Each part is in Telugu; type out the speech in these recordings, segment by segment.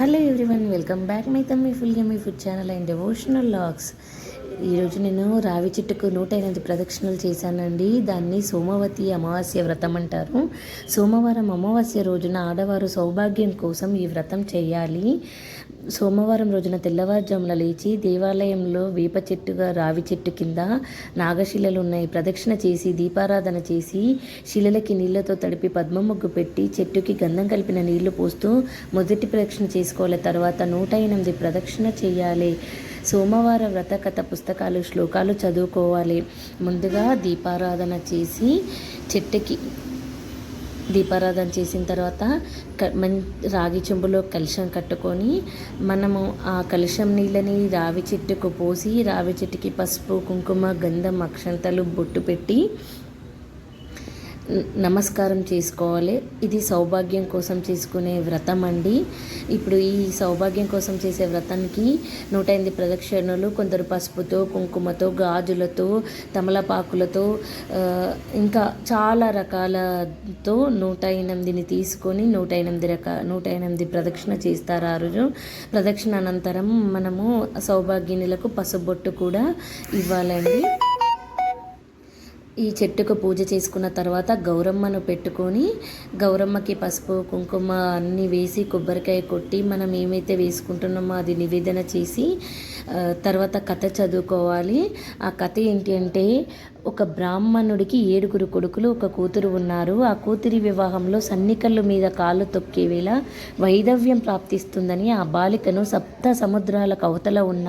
Hello everyone, welcome back my Tammy Full Yummy Food channel and devotional logs. ఈరోజు నేను రావి చెట్టుకు నూట ఎనిమిది ప్రదక్షిణలు చేశానండి. దాన్ని సోమవతి అమావాస్య వ్రతం అంటారు. సోమవారం అమావాస్య రోజున ఆడవారు సౌభాగ్యం కోసం ఈ వ్రతం చేయాలి. సోమవారం రోజున తెల్లవారుజామున లేచి దేవాలయంలో వేప చెట్టుగా రావి చెట్టు కింద నాగశిలలు ఉన్నాయి ప్రదక్షిణ చేసి దీపారాధన చేసి శిలలకి నీళ్ళతో తడిపి పద్మ ముగ్గు పెట్టి చెట్టుకి గంధం కలిపిన నీళ్ళు పోస్తూ మొదటి ప్రదక్షిణ చేసుకోవాలి. తర్వాత నూట ఎనిమిది ప్రదక్షిణ చేయాలి. సోమవార వ్రత కథ పుస్తకాలు శ్లోకాలు చదువుకోవాలి. ముందుగా దీపారాధన చేసి చెట్టుకి దీపారాధన చేసిన తర్వాత క రాగి చెంబులో కలుషం కట్టుకొని మనము ఆ కలుషం నీళ్ళని రావి చెట్టుకు పోసి రావి చెట్టుకి పసుపు కుంకుమ గంధం అక్షంతలు బొట్టు పెట్టి నమస్కారం చేసుకోవాలి. ఇది సౌభాగ్యం కోసం చేసుకునే వ్రతం అండి. ఇప్పుడు ఈ సౌభాగ్యం కోసం చేసే వ్రతానికి నూట ఎనిమిది ప్రదక్షిణలు కొందరు పసుపుతో కుంకుమతో గాజులతో తమలపాకులతో ఇంకా చాలా రకాలతో నూట ఎనిమిదిని తీసుకొని నూట ఎనిమిది రక నూట ఎనిమిది ప్రదక్షిణ చేస్తారు ఆ రోజు. ప్రదక్షిణ అనంతరం మనము సౌభాగ్యునులకు పసుబొట్టు కూడా ఇవ్వాలండి. ఈ చెట్టుకు పూజ చేసుకున్న తర్వాత గౌరమ్మను పెట్టుకొని గౌరమ్మకి పసుపు కుంకుమ అన్నీ వేసి కొబ్బరికాయ కొట్టి మనం ఏమైతే వేసుకుంటున్నామో అది నివేదన చేసి తర్వాత కథ చదువుకోవాలి. ఆ కథ ఏంటి అంటే ఒక బ్రాహ్మణుడికి ఏడుగురు కొడుకులు ఒక కూతురు ఉన్నారు. ఆ కూతురి వివాహంలో సన్నికల్లు మీద కాళ్ళు తొక్కే వైధవ్యం ప్రాప్తిస్తుందని ఆ బాలికను సప్త సముద్రాల కవతల ఉన్న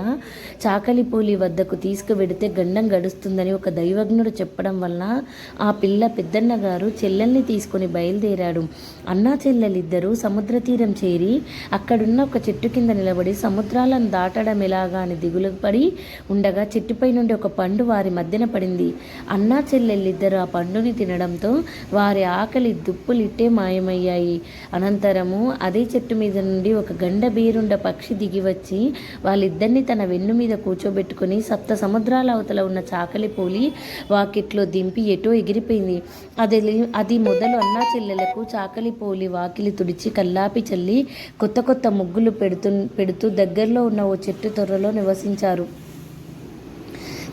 చాకలిపూలి వద్దకు తీసుకువెడితే గండం గడుస్తుందని ఒక దైవజ్ఞుడు చెప్పడం వలన ఆ పిల్ల పెద్దన్న గారు చెల్లెల్ని తీసుకొని బయలుదేరాడు. అన్నా చెల్లెలిద్దరూ సముద్ర తీరం చేరి అక్కడున్న ఒక చెట్టు కింద నిలబడి సముద్రాలను దాటడం ఎలాగా అని దిగులు పడి ఉండగా చెట్టుపై నుండి ఒక పండు వారి మధ్యన పడింది. అన్నా చెల్లెళ్ళిద్దరు ఆ పండుని తినడంతో వారి ఆకలి దుప్పులిట్టే మాయమయ్యాయి. అనంతరము అదే చెట్టు మీద నుండి ఒక గండ బీరుండ పక్షి దిగి వచ్చి వాళ్ళిద్దరిని తన వెన్ను మీద కూర్చోబెట్టుకుని సప్త సముద్రాల అవతల ఉన్న చాకలి పోలి వాకిట్లో దింపి ఎటో ఎగిరిపోయింది. అది అది మొదలు అన్నా చెల్లెలకు చాకలి పోలి వాకిలి తుడిచి కల్లాపి చల్లి కొత్త కొత్త ముగ్గులు పెడుతూ పెడుతూ దగ్గరలో ఉన్న ఓ చెట్టు తొర్రలో నివసించారు.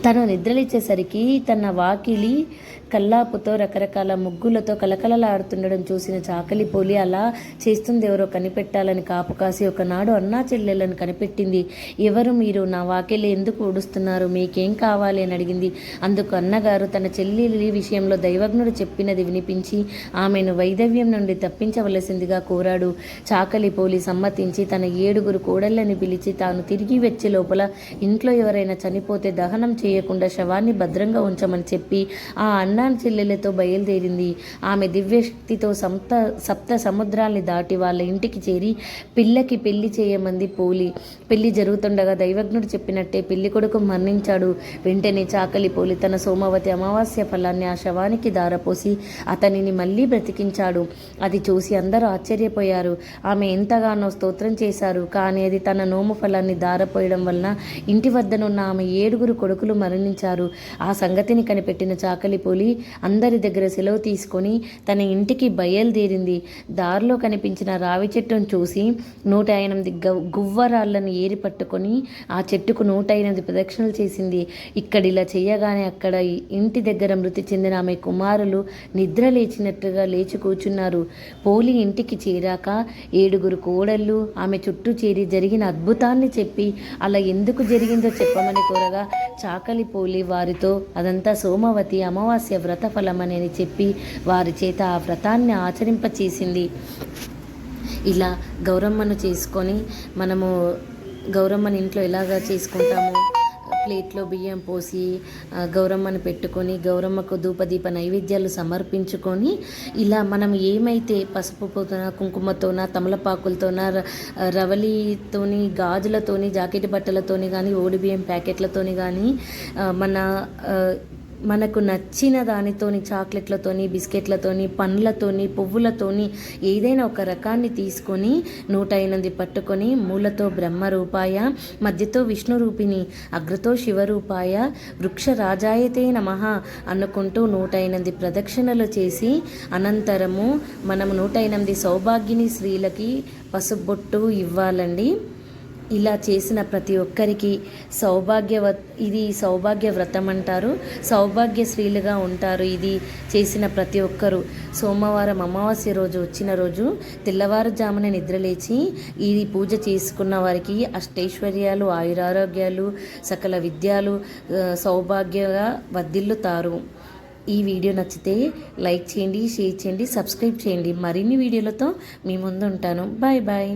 తను నిద్రలిచ్చేసరికి తన వాకిలి కల్లాపుతో రకరకాల ముగ్గులతో కలకలలాడుతుండడం చూసిన చాకలి పోలి అలా చేస్తుంది ఎవరో కనిపెట్టాలని కాపు కాసి ఒకనాడు అన్నా చెల్లెలను కనిపెట్టింది. ఎవరు మీరు? నా వాకిలి ఎందుకు ఊడుస్తున్నారు? మీకేం కావాలి అని అడిగింది. అందుకు అన్నగారు తన చెల్లెలి విషయంలో దైవజ్ఞుడు చెప్పినది వినిపించి ఆమెను వైదవ్యం నుండి తప్పించవలసిందిగా కోరాడు. చాకలి పోలి సమ్మతించి తన ఏడుగురు కోడళ్ళని పిలిచి తాను తిరిగి వచ్చే లోపల ఇంట్లో ఎవరైనా చనిపోతే దహనం చేయకుండా శవాన్ని భద్రంగా ఉంచమని చెప్పి ఆ అన్న చెల్లెలతో బయలుదేరింది. ఆమె దివ్యశక్తితో సప్త సప్త సముద్రాల్ని దాటి వాళ్ళ ఇంటికి చేరి పిల్లకి పెళ్ళి చేయమంది పోలి. పెళ్ళి జరుగుతుండగా దైవజ్ఞుడు చెప్పినట్టే పెళ్ళి కొడుకు మరణించాడు. వెంటనే చాకలి పోలి తన సోమవతి అమావాస్య ఫలాన్ని ఆ శవానికి దారపోసి అతనిని మళ్ళీ బ్రతికించాడు. అది చూసి అందరూ ఆశ్చర్యపోయారు. ఆమె ఎంతగానో స్తోత్రం చేశారు. కానీ అది తన నోము ఫలాన్ని దారపోయడం వలన ఇంటి వద్దనున్న ఆమె ఏడుగురు కొడుకులు మరణించారు. ఆ సంగతిని కనిపెట్టిన చాకలి పోలి అందరి దగ్గర సెలవు తీసుకొని తన ఇంటికి బయలుదేరింది. దారిలో కనిపించిన రావి చెట్టును చూసి నూట ఎనిమిది గువ్వరాళ్ళను గువ్వరాళ్ళను ఏరి పట్టుకొని ఆ చెట్టుకు నూట ఎనిమిది ప్రదక్షిణలు చేసింది. ఇక్కడ ఇలా చేయగానే అక్కడ ఇంటి దగ్గర మృతి చెందిన ఆమె కుమారులు నిద్ర లేచినట్టుగా లేచి కూర్చున్నారు. పోలి ఇంటికి చేరాక ఏడుగురు కోడళ్ళు ఆమె చుట్టూ చేరి జరిగిన అద్భుతాన్ని చెప్పి అలా ఎందుకు జరిగిందో చెప్పమని కోరగా చాకలి పోలి వారితో అదంతా సోమవతి అమావాస్య వ్రత ఫలమనేది చెప్పి వారి చేత ఆ వ్రతాన్ని ఆచరింపచేసింది. ఇలా గౌరమ్మను చేసుకొని మనము గౌరమ్మని ఇంట్లో ఎలాగా చేసుకుంటాము? ప్లేట్లో బియ్యం పోసి గౌరమ్మను పెట్టుకొని గౌరమ్మకు ధూపదీప నైవేద్యాలు సమర్పించుకొని ఇలా మనం ఏమైతే పసుపుతోన కుంకుమతోన తమలపాకులతోన రవలితోని గాజులతోని జాకెట్ బట్టలతోని కానీ ఓడి బియ్యం ప్యాకెట్లతోని కానీ మన మనకు నచ్చిన దానితోని చాక్లెట్లతోని బిస్కెట్లతోని పండ్లతోని పువ్వులతోని ఏదైనా ఒక రకాన్ని తీసుకొని నూట ఎనిమిది పట్టుకొని మూలతో బ్రహ్మ రూపాయ మధ్యతో విష్ణు రూపిణి అగ్రతో శివరూపాయ వృక్ష రాజాయతే నమః అనుకుంటూ నూట ఎనిమిది ప్రదక్షిణలు చేసి అనంతరము మనం నూట ఎనిమిది సౌభాగ్యని స్త్రీలకి పసుబొట్టు ఇవ్వాలండి. ఇలా చేసిన ప్రతి ఒక్కరికి సౌభాగ్యవ ఇది సౌభాగ్య వ్రతం అంటారు. సౌభాగ్య స్త్రీలుగా ఉంటారు ఇది చేసిన ప్రతి ఒక్కరు. సోమవారం అమావాస్య రోజు వచ్చిన రోజు తెల్లవారుజామున నిద్రలేచి ఇది పూజ చేసుకున్న వారికి అష్టైశ్వర్యాలు ఆయురారోగ్యాలు సకల విద్యాలు సౌభాగ్యగా సౌభాగ్యంగా వర్ధిల్లుతారు. ఈ వీడియో నచ్చితే లైక్ చేయండి షేర్ చేయండి సబ్స్క్రైబ్ చేయండి. మరిన్ని వీడియోలతో మీ ముందు ఉంటాను బాయ్ బాయ్.